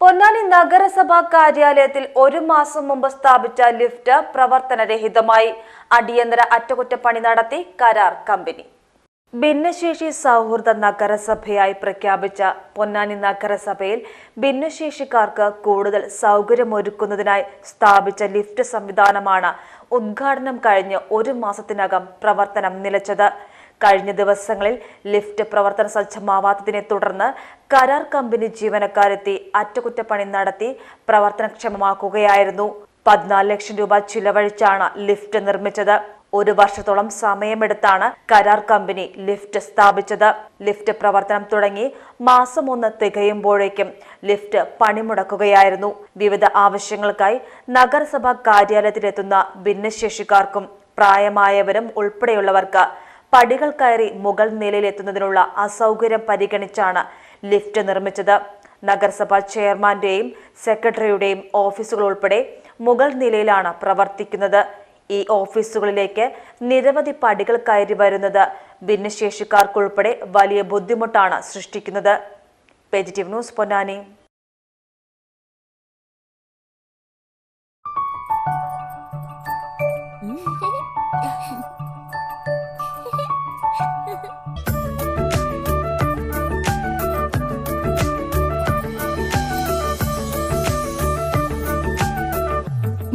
പൊന്നാനി നഗരസഭാ കാര്യാലയത്തിൽ ഒരു മാസം മുമ്പ് സ്ഥാപിച്ച ലിഫ്റ്റ് പ്രവർത്തനരഹിതമായി. അടിയന്തര അറ്റകുറ്റപ്പണി നടത്തി കരാർ കമ്പനി. ഭിന്നശേഷി സൗഹൃദ നഗരസഭയായി പ്രഖ്യാപിച്ച പൊന്നാനി നഗരസഭയിൽ ഭിന്നശേഷിക്കാർക്ക് കൂടുതൽ സൗകര്യമൊരുക്കുന്നതിനായി സ്ഥാപിച്ച ലിഫ്റ്റ് സംവിധാനമാണ് ഉദ്ഘാടനം കഴിഞ്ഞ് ഒരു മാസത്തിനകം പ്രവർത്തനം നിലച്ചത്. കഴിഞ്ഞ ദിവസങ്ങളിൽ ലിഫ്റ്റ് പ്രവർത്തന സജ്ജമാവാത്തതിനെ തുടർന്ന് കരാർ കമ്പനി ജീവനക്കാരെത്തി അറ്റകുറ്റപ്പണി നടത്തി പ്രവർത്തനക്ഷമമാക്കുകയായിരുന്നു. പതിനാല് ലക്ഷം രൂപ ചിലവഴിച്ചാണ് ലിഫ്റ്റ് നിർമ്മിച്ചത്. ഒരു വർഷത്തോളം സമയമെടുത്താണ് കരാർ കമ്പനി ലിഫ്റ്റ് സ്ഥാപിച്ചത്. ലിഫ്റ്റ് പ്രവർത്തനം തുടങ്ങി മാസം ഒന്ന് തികയുമ്പോഴേക്കും ലിഫ്റ്റ് പണിമുടക്കുകയായിരുന്നു. വിവിധ ആവശ്യങ്ങൾക്കായി നഗരസഭാ കാര്യാലയത്തിലെത്തുന്ന ഭിന്നശേഷിക്കാർക്കും പ്രായമായവരും ഉൾപ്പെടെയുള്ളവർക്ക് പടികൾ കയറി മുകൾ നിലയിലെത്തുന്നതിനുള്ള അസൗകര്യം പരിഗണിച്ചാണ് ലിഫ്റ്റ് നിർമ്മിച്ചത്. നഗരസഭാ ചെയർമാന്റെയും സെക്രട്ടറിയുടെയും ഓഫീസുകൾ ഉൾപ്പെടെ മുകൾ നിലയിലാണ് പ്രവർത്തിക്കുന്നത്. ഈ ഓഫീസുകളിലേക്ക് നിരവധി പടികൾ കയറി വരുന്നത് ഭിന്നശേഷിക്കാർക്കുൾപ്പെടെ വലിയ ബുദ്ധിമുട്ടാണ് സൃഷ്ടിക്കുന്നത്. Positive news Ponnani.